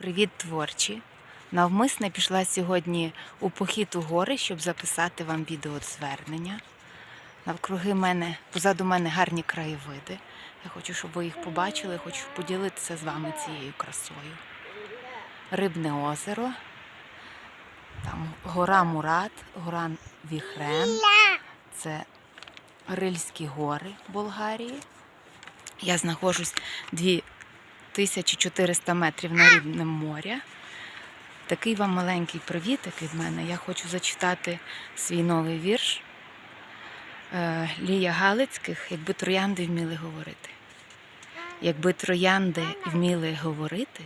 Привіт, творчі! Навмисне пішла сьогодні у похід у гори, щоб записати вам відеозвернення. Навкруги мене, позаду мене гарні краєвиди. Я хочу, щоб ви їх побачили, хочу поділитися з вами цією красою. Рибне озеро, там гора Мурат, гора Віхрен, це Рильські гори Болгарії. Я знаходжусь 2400 метрів на рівнем моря. Такий вам маленький привітик від мене. Я хочу зачитати свій новий вірш Е, Лія Галицьких, якби троянди вміли говорити. Якби троянди вміли говорити,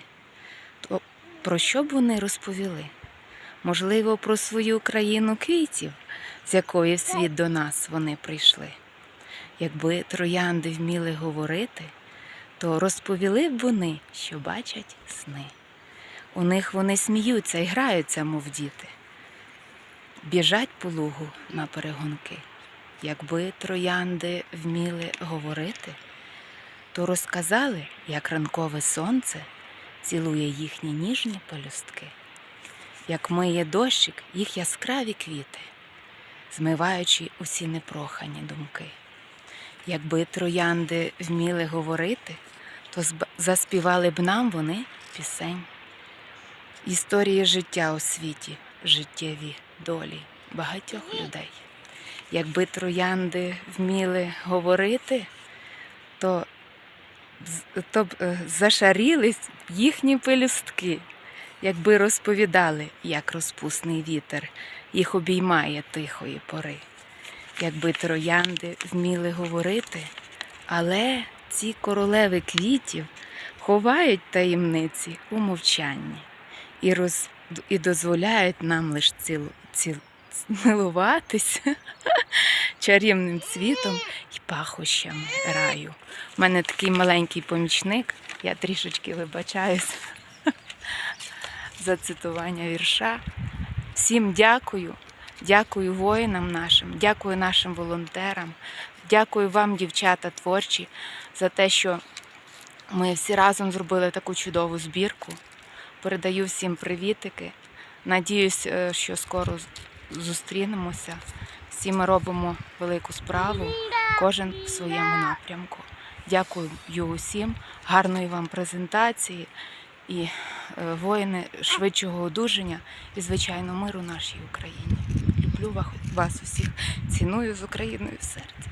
то про що б вони розповіли? Можливо, про свою країну квітів, з якої в світ до нас вони прийшли. Якби троянди вміли говорити, то розповіли б вони, що бачать сни. У них вони сміються і граються, мов діти. Біжать по лугу на перегонки. Якби троянди вміли говорити, то розказали, як ранкове сонце цілує їхні ніжні пелюстки, як миє дощик їх яскраві квіти, змиваючи усі непрохані думки. Якби троянди вміли говорити, то заспівали б нам вони пісень. Історії життя у світі, життєві долі багатьох людей. Якби троянди вміли говорити, то, то б е, зашарілись їхні пелюстки, якби розповідали, як розпусний вітер їх обіймає тихої пори. Якби троянди вміли говорити, але ці королеви квітів ховають таємниці у мовчанні і, роз, і дозволяють нам лише ціл, ціл, милуватись чарівним цвітом і пахощами раю. У мене такий маленький помічник, я трішечки вибачаюсь за цитування вірша. Всім дякую. Дякую воїнам нашим, дякую нашим волонтерам, дякую вам, дівчата творчі, за те, що ми всі разом зробили таку чудову збірку. Передаю всім привітики. Надіюсь, е, що скоро зустрінемося. Всі ми робимо велику справу, кожен в своєму напрямку. Дякую усім, гарної вам презентації і е, воїни швидшого одужання і, звичайно, миру нашій Україні. Люблю вас усіх, ціную з Україною в серці.